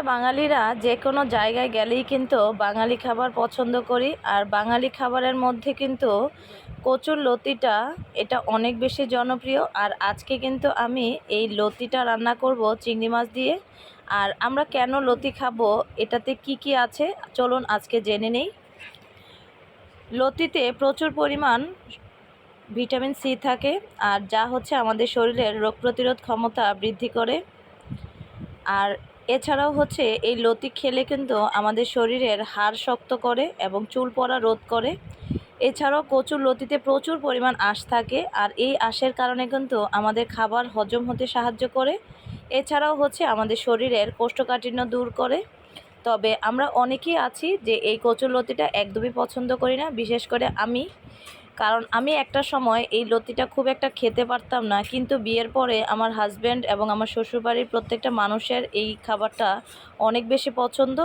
আমরা বাঙালিরা যে কোনো জায়গায় গেলেই কিন্তু বাঙালি খাবার পছন্দ করি। আর বাঙালি খাবারের মধ্যে কিন্তু কচুর লতিটা, এটা অনেক বেশি জনপ্রিয়। আর আজকে কিন্তু আমি এই লতিটা রান্না করব চিংড়ি মাছ দিয়ে। আর আমরা কেন লতি খাব, এটাতে কি কি আছে, চলুন আজকে জেনে নেই। লতিতে প্রচুর পরিমাণ ভিটামিন সি থাকে, আর যা হচ্ছে আমাদের শরীরের রোগ প্রতিরোধ ক্ষমতা বৃদ্ধি করে। আর এছাড়াও হচ্ছে এই লতি খেলে কিন্তু আমাদের শরীরের হাড় শক্ত করে এবং চুল পড়া রোধ করে। এছাড়াও কচুর লতিতে প্রচুর পরিমাণ আঁশ থাকে আর এই আঁশের কারণে কিন্তু আমাদের খাবার হজম হতে সাহায্য করে। এছাড়াও হচ্ছে আমাদের শরীরের কোষ্ঠকাঠিন্য দূর করে। তবে আমরা অনেকেই আছি যে এই কচুর লতিটা একদমই পছন্দ করি না, বিশেষ করে আমি। কারণ আমি একটা সময় এই লতিটা খুব একটা খেতে পারতাম না, কিন্তু বিয়ের পরে আমার হাজব্যান্ড এবং আমার শ্বশুরবাড়ির প্রত্যেকটা মানুষের এই খাবারটা অনেক বেশি পছন্দ।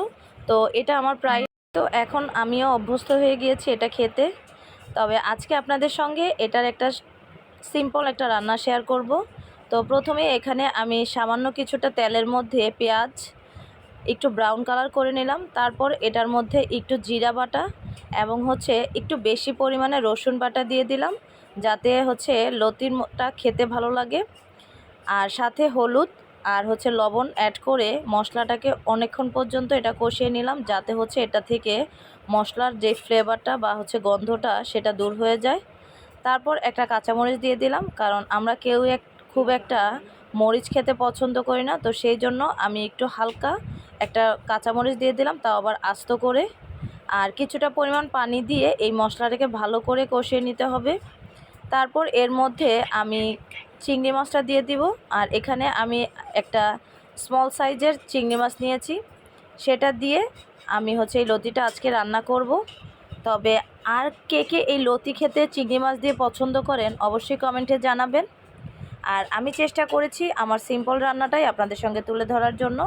তো এটা আমার প্রায় তো এখন আমিও অভ্যস্ত হয়ে গিয়েছি এটা খেতে। তবে আজকে আপনাদের সঙ্গে এটার একটা সিম্পল একটা রান্না শেয়ার করব। তো প্রথমে এখানে আমি সামান্য কিছুটা তেলের মধ্যে পেঁয়াজ, একটু ব্রাউন কালার করে নিলাম, তারপর এটার মধ্যে একটু জিরা বাটা এবং হচ্ছে একটু বেশি পরিমাণে রসুন বাটা দিয়ে দিলাম, যাতে হচ্ছে লতিরটা খেতে ভালো লাগে। আর সাথে হলুদ আর হচ্ছে লবণ অ্যাড করে মশলাটাকে অনেকক্ষণ পর্যন্ত এটা কষিয়ে নিলাম, যাতে হচ্ছে এটা থেকে মশলার যে ফ্লেভারটা বা হচ্ছে গন্ধটা সেটা দূর হয়ে যায়। তারপর একটা কাঁচামরিচ দিয়ে দিলাম, কারণ আমরা কেউ এক, খুব একটা মরিচ খেতে পছন্দ করি না, তো সেই জন্য আমি একটু হালকা একটা কাঁচামরিচ দিয়ে দিলাম, তাও আবার আস্ত করে। আর কিছুটা পরিমাণ পানি দিয়ে এই মশলাটাকে ভালো করে কষিয়ে নিতে হবে। তারপর এর মধ্যে আমি চিংড়ি মাছটা দিয়ে দিব। আর এখানে আমি একটা স্মল সাইজের চিংড়ি মাছ নিয়েছি। সেটা দিয়ে আমি হচ্ছে এই লতিটা আজকে রান্না করব। তবে আর কে কে এই লতি খেতে চিংড়ি মাছ দিয়ে পছন্দ করেন অবশ্যই কমেন্টে জানাবেন। আর আমি চেষ্টা করেছি আমার সিম্পল রান্নাটাই আপনাদের সঙ্গে তুলে ধরার জন্য।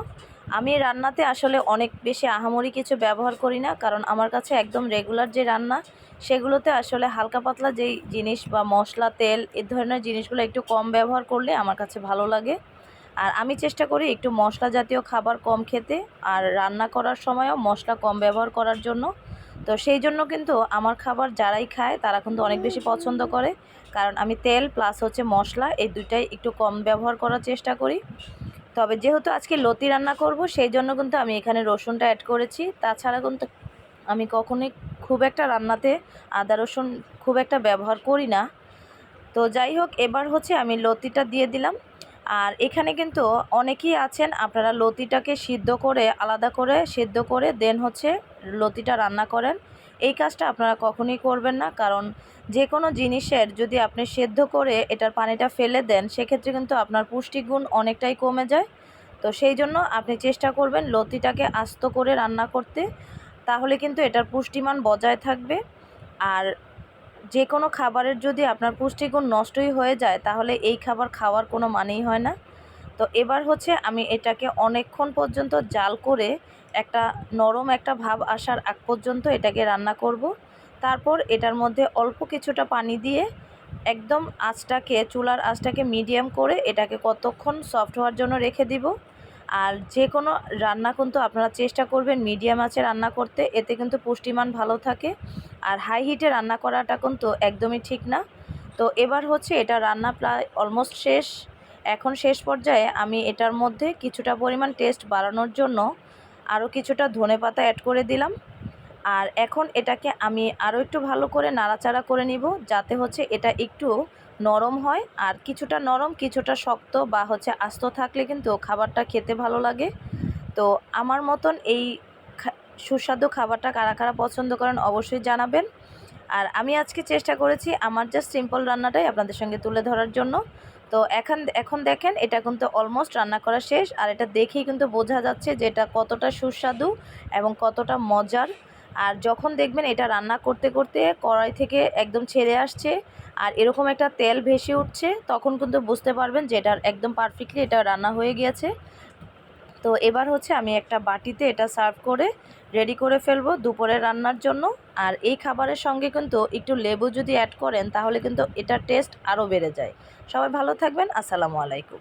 আমি রান্নাতে আসলে অনেক বেশি আহামরি কিছু ব্যবহার করি না, কারণ আমার কাছে একদম রেগুলার যে রান্না, সেগুলোতে আসলে হালকা পাতলা যেই জিনিস বা মশলা, তেল, এ ধরনের জিনিসগুলো একটু কম ব্যবহার করলে আমার কাছে ভালো লাগে। আর আমি চেষ্টা করি একটু মশলা জাতীয় খাবার কম খেতে, আর রান্না করার সময়ও মশলা কম ব্যবহার করার জন্য। তো সেই জন্য কিন্তু আমার খাবার যারাই খায়, তারা কিন্তু অনেক বেশি পছন্দ করে। কারণ আমি তেল প্লাস হচ্ছে মশলা, এই দুটাই একটু কম ব্যবহার করার চেষ্টা করি। তবে যেহেতু আজকে লতি রান্না করব, সেই জন্য কিন্তু আমি এখানে রসুনটা অ্যাড করেছি। তাছাড়া কিন্তু আমি কখনোই খুব একটা রান্নাতে আদা রসুন খুব একটা ব্যবহার করি না। তো যাই হোক, এবার হচ্ছে আমি লতিটা দিয়ে দিলাম। আর এখানে কিন্তু অনেকেই আছেন, আপনারা লতিটাকে সিদ্ধ করে, আলাদা করে সিদ্ধ করে দেন হচ্ছে লতিটা রান্না করেন। এই কাজটা আপনারা কখনোই করবেন না, কারণ যে কোনো জিনিসের যদি আপনি সেদ্ধ করে এটার পানিটা ফেলে দেন, সেক্ষেত্রে কিন্তু আপনার পুষ্টিগুণ অনেকটাই কমে যায়। তো সেই জন্য আপনি চেষ্টা করবেন লতিটাকে আস্ত করে রান্না করতে, তাহলে কিন্তু এটার পুষ্টিমান বজায় থাকবে। আর যে কোনো খাবারের যদি আপনার পুষ্টিগুণ নষ্টই হয়ে যায়, তাহলে এই খাবার খাওয়ার কোনো মানেই হয় না। তো এবার হচ্ছে আমি এটাকে অনেকক্ষণ পর্যন্ত জাল করে একটা নরম একটা ভাব আসার আগ পর্যন্ত এটাকে রান্না করব। তারপর এটার মধ্যে অল্প কিছুটা পানি দিয়ে একদম আঁচটাকে, চুলার আঁচটাকে মিডিয়াম করে এটাকে কতক্ষণ সফট হওয়ার জন্য রেখে দিব। আর যে কোনো রান্না কিন্তু আপনারা চেষ্টা করবেন মিডিয়াম আঁচে রান্না করতে, এতে কিন্তু পুষ্টিমান ভালো থাকে। আর হাই হিটে রান্না করাটা কিন্তু একদমই ঠিক না। তো এবার হচ্ছে এটা রান্না প্রায় অলমোস্ট শেষ। এখন শেষ পর্যায়ে আমি এটার মধ্যে কিছুটা পরিমাণ টেস্ট বাড়ানোর জন্য আরও কিছুটা ধনে পাতা অ্যাড করে দিলাম। আর এখন এটাকে আমি আরও একটু ভালো করে নাড়াচাড়া করে নিব, যাতে হচ্ছে এটা একটু নরম হয়। আর কিছুটা নরম, কিছুটা শক্ত বা হচ্ছে আস্ত থাকলে কিন্তু খাবারটা খেতে ভালো লাগে। তো আমার মতন এই সুস্বাদু খাবারটা কারা কারা পছন্দ করেন অবশ্যই জানাবেন। আর আমি আজকে চেষ্টা করেছি আমার জাস্ট সিম্পল রান্নাটাই আপনাদের সঙ্গে তুলে ধরার জন্য। তো এখন এখন দেখেন এটা কিন্তু অলমোস্ট রান্না করা শেষ আর এটা দেখেই কিন্তু বোঝা যাচ্ছে যে এটা কতটা সুস্বাদু এবং কতটা মজার। আর যখন দেখবেন এটা রান্না করতে করতে কড়াই থেকে একদম ছেড়ে আসছে আর এরকম একটা তেল ভেসে উঠছে, তখন কিন্তু বুঝতে পারবেন যে এটা একদম পারফেক্টলি এটা রান্না হয়ে গিয়েছে। তো এবার হচ্ছে আমি একটা বাটিতে এটা সার্ভ করে রেডি করে ফেলব দুপুরে রান্নার জন্য। আর এই খাবারের সঙ্গে কিন্তু একটু লেবু যদি অ্যাড করেন, তাহলে কিন্তু এটার টেস্ট আরও বেড়ে যায়। সবাই ভালো থাকবেন, আসসালামু আলাইকুম।